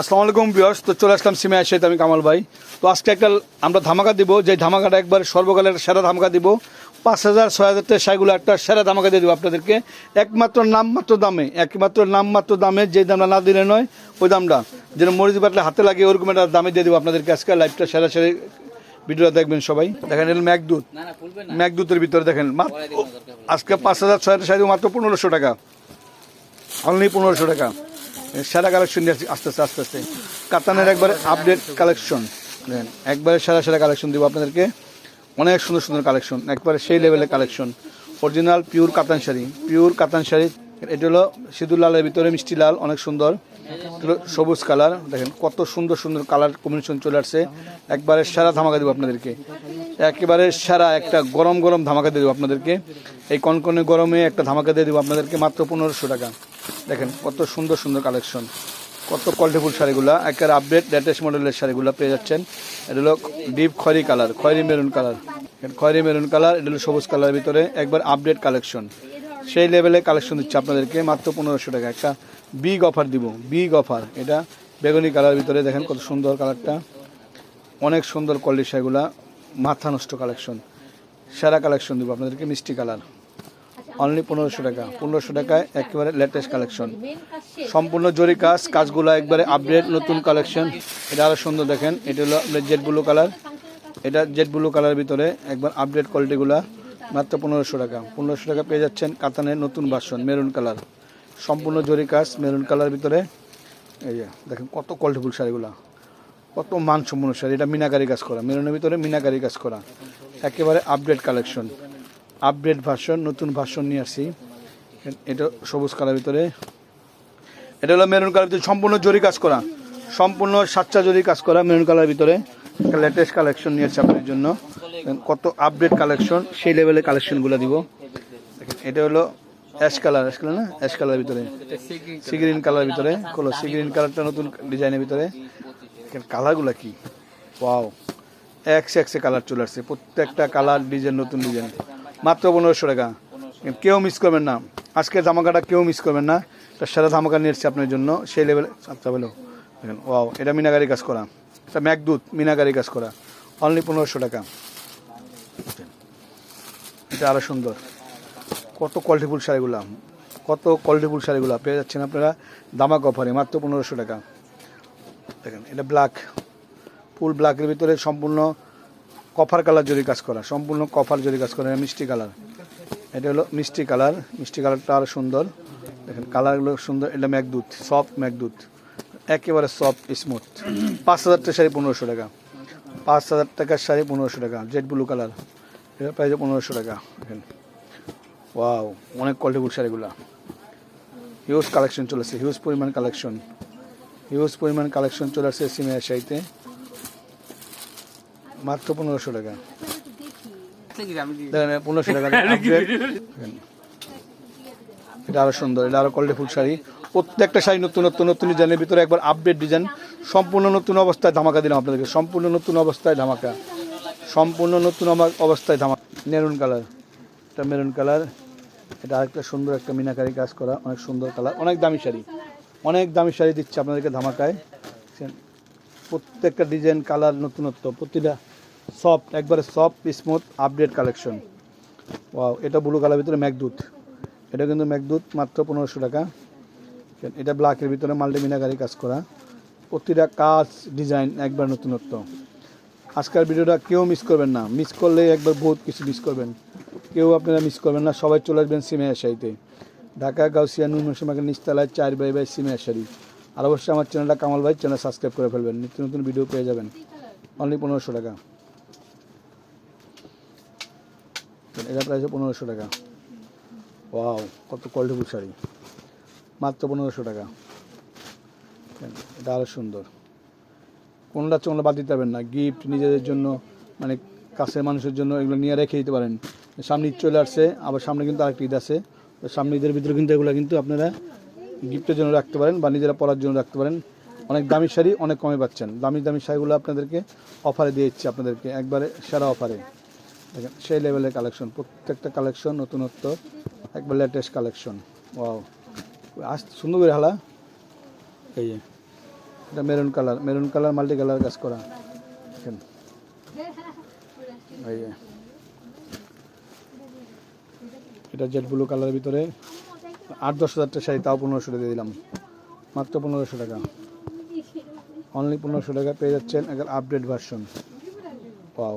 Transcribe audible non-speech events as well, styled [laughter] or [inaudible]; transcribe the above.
আসসালামু আলাইকুম বিয়স তো চলে আসলাম সিমে আসে আমি কামাল ভাই। তো আজকে একটা আমরা ধামাকা দিব যে ধামাকাটা একবার সর্বকালের সেরা ধামাকা দিব। পাঁচ হাজার ছয় হাজার শাড়িগুলো একটা সেরা ধামাকা দিয়ে দেবো আপনাদেরকে। একমাত্র নামমাত্র দামে একমাত্র নামমাত্র দামে যে দামটা না দিলে নয় ওই দামটা। যেন মরিচ বাটলে হাতে লাগে ওরকম একটা দামে দিয়ে দেবো আপনাদেরকে আজকে লাইভটা সেরা সেরা ভিডিওটা দেখবেন সবাই। দেখেন এল ম্যাকদুত ম্যাকদুতের ভিতরে দেখেন। আজকে পাঁচ হাজার ছয় হাজার শাড়ি মাত্র পনেরোশো টাকা। অনলি পনেরোশো টাকা। সেরা কালেকশন আসছি আস্তে আস্তে আস্তে আস্তে। কাতানের একবারে আপডেট কালেকশন দেখেন একবারে সেরা সেরা কালেকশন দিব আপনাদেরকে। অনেক সুন্দর সুন্দর কালেকশন একবারে সেই লেভেলের কালেকশন অরিজিনাল পিওর কাতান শাড়ি। পিওর কাতান শাড়ি, এটা হলো সিঁদুর লালের ভিতরে মিষ্টি লাল, অনেক সুন্দর। সবুজ কালার দেখেন, কত সুন্দর সুন্দর কালার কম্বিনেশন চলে আসছে। একবারে সেরা ধামাকা দেবো আপনাদেরকে। একেবারে সেরা একটা গরম গরম ধামাকা দিয়ে দেবো আপনাদেরকে। এই কনকনে গরমে একটা ধামাকা দিয়ে দেবো আপনাদেরকে মাত্র পনেরোশো টাকা। দেখেন, কত সুন্দর সুন্দর কালেকশন কত কোয়ালিটিফুল শাড়িগুলা একেবারে আপডেট লেটেস্ট মডেলের শাড়িগুলো পেয়ে যাচ্ছেন। এটা হলো ডিপ খয়রি কালার খয়রি মেরুন কালার খয়রি মেরুন কালার এটা হলো সবুজ কালারের ভিতরে একবার আপডেট কালেকশন সেই লেভেলে কালেকশন দিচ্ছে আপনাদেরকে, মাত্র পনেরোশো টাকা। একটা বিগ অফার দিব বিগ অফার এটা বেগুনি কালার ভিতরে দেখেন কত সুন্দর কালারটা অনেক সুন্দর কোয়ালিটি শাড়িগুলা, মাথা নষ্ট কালেকশন সেরা কালেকশন দিব আপনাদেরকে, মিষ্টি কালার অনলি পনেরোশো টাকা। পনেরোশো টাকায় একেবারে লেটেস্ট কালেকশন সম্পূর্ণ জরি কাজ, কাজগুলো একবারে আপডেট নতুন কালেকশন এটা আরও সুন্দর দেখেন। এটা হলো আপনার জেড ব্লু কালার এটা জেড ব্লু কালার ভিতরে একবার আপডেট কোয়ালিটিগুলা মাত্র পনেরোশো টাকা। পনেরোশো টাকা পেয়ে যাচ্ছেন কাতানের নতুন ভার্সন মেরুন কালার সম্পূর্ণ জরি কাজ মেরুন কালার ভিতরে। এই যে, দেখেন কত কোয়ালিটিফুল শাড়িগুলা। কত মানসম্পন্ন শাড়ি। এটা মিনাকারি কাজ করা। মেরুনের ভিতরে মিনাকারি কাজ করা। একেবারে আপডেট কালেকশন আপডেট ভার্সন নতুন ভার্সন নিয়ে আসছি। এটা সবুজ কালার ভিতরে। এটা হলো মেরুন কালার ভিতরে, সম্পূর্ণ জরি কাজ করা। সম্পূর্ণ সাচ্চা জরি কাজ করা মেরুন কালার ভিতরে। লেটেস্ট কালেকশন নিয়ে আসছে আপনাদের জন্য। কত আপডেট কালেকশন সেই লেভেলের কালেকশনগুলো দিব। এটা হলো অ্যাশ কালার অ্যাশ কালার না? অ্যাশ কালার ভিতরে। সি গ্রিন কালার ভিতরে। কলো সি গ্রিন কালারটা নতুন ডিজাইনের ভিতরে। কালারগুলো কি? ওয়াও একশো একশো কালার চলে আসছে। প্রত্যেকটা কালার ডিজাইন নতুন ডিজাইন মাত্র পনেরোশো টাকা। কেউ মিস করবেন না। আজকের ধামাকাটা কেউ মিস করবেন না। এটা সারা ধামাকা নিয়ে এসছে আপনার জন্য। সেই লেভেলে আচ্ছা দেখেন ওয়াও এটা মিনাগারি কাজ করা। এটা ম্যাকদুত মিনাগারি কাজ করা। অনলি পনেরোশো টাকা। এটা আরও সুন্দর। কত কোয়ালিটিফুল শাড়িগুলো। কত কোয়ালিটিফুল শাড়িগুলো। পেয়ে যাচ্ছেন আপনারা দামাক অফারে মাত্র পনেরোশো টাকা। দেখেন, এটা ব্ল্যাক ফুল ব্ল্যাকের ভিতরে সম্পূর্ণ কফার কালার জরি কাজ করা, সম্পূর্ণ কফার জরি কাজ করা মিষ্টি কালার। এটা হলো মিষ্টি কালার, মিষ্টি কালারটা আরও সুন্দর। দেখেন, কালারগুলো সুন্দর, এটা ম্যাকদুত, সফট ম্যাকদুত, একেবারে সফট, স্মুথ। পাঁচ হাজার টাকা শাড়ি পনেরোশো টাকা। পাঁচ হাজার টাকার শাড়ি পনেরোশো টাকা, জেড ব্লু কালার। এটা প্রাইস পনেরোশো টাকা। দেখেন, ওয়াও, অনেক কোয়ালিটিফুল শাড়িগুলো। হিউজ কালেকশন চলেছে হিউজ পরিমাণ কালেকশন হিউজ পরিমাণ কালেকশন চলে আসছে সিমের শাড়িতে। মাত্র পনেরোশো টাকা। দেখি দেখেন পনেরোশো টাকা [laughs] এটা আরও সুন্দর এটা আরও কোয়ালিটি ফুল শাড়ি। প্রত্যেকটা শাড়ি নতুন নতুন নতুন ডিজাইনের ভিতরে একবার আপডেট ডিজাইন সম্পূর্ণ নতুন অবস্থায় ধামাকা দিলাম আপনাদেরকে সম্পূর্ণ নতুন অবস্থায় ধামাকা। সম্পূর্ণ নতুন অব- অবস্থায় ধামাকা। মেরুন কালার এটা মেরুন কালার। এটা আরেকটা সুন্দর একটা মিনাকারি কাজ করা অনেক সুন্দর কালার অনেক দামি শাড়ি। অনেক দামি শাড়ি দিচ্ছে আপনাদেরকে ধামাকায়। প্রত্যেকটা ডিজাইন কালার নতুনত্ব প্রতিটা সফট, একবারে soft smooth update collection wow এটা ব্লু কালার ভিতরে ম্যাকদুত এটা কিন্তু ম্যাকদুত মাত্র পনেরোশো টাকা। এটা ব্ল্যাকের ভিতরে মাল্টি মিনাকারি কাজ করা। প্রতিটা কাজ ডিজাইন একবার নতুনত্ব। আজকের ভিডিওটা কেউ মিস করবেন না। মিস করলে একবার বহুত কিছু মিস করবেন। কেউ আপনারা মিস করবেন না। সবাই চলে আসবেন সিমে আশাইতে ঢাকা, গাউসিয়া নুন মাসিমাকে নিচতলায় চার বাই বাই সিমে আশারি আর অবশ্যই আমার চ্যানেলটা কামাল ভাই চ্যানেল সাবস্ক্রাইব করে ফেলবেন। নিত্য নতুন ভিডিও পেয়ে যাবেন। অনলি পনেরোশো টাকা। এটা প্রাইস পনেরোশো টাকা। ওয়াও, কত কোয়ালিটিফুল শাড়ি। মাত্র পনেরোশো টাকা। এটা আরও সুন্দর। কোনটা চোনটা বাদ দিতে পারবেন না। গিফট নিজেদের জন্য মানে কাছের মানুষের জন্য এগুলো নিয়ে রেখে দিতে পারেন। সামনে ঈদ চলে আসছে, আবার সামনে কিন্তু আরেকটি ঈদ আছে। সামনে ঈদের ভিতরে কিন্তু এগুলো কিন্তু আপনারা গিফটের জন্য রাখতে পারেন বা নিজেরা পরার জন্য রাখতে পারেন। অনেক দামি শাড়ি অনেক কমে পাচ্ছেন। দামি দামি শাড়িগুলো আপনাদেরকে অফারে দিয়ে দিচ্ছি আপনাদেরকে, একবারে সেরা অফারে দেখেন, সেই লেভেলের কালেকশন প্রত্যেকটা কালেকশন নতুনত্ব, একবার লেটেস্ট কালেকশন ওয়াও আজ সুন্দর করে হালা। এই যে, এটা maroon colour maroon colour multi colour কাজ করা। দেখেন। এই যে। এটা জেড ব্লু কালারের ভিতরে আট, দশ হাজার টাকা শাড়ি, তাও পনেরোশো টাকা দিয়ে দিলাম। মাত্র পনেরোশো টাকা। অনলি পনেরোশো টাকা পেয়ে যাচ্ছেন একবার আপডেট ভার্সন পাও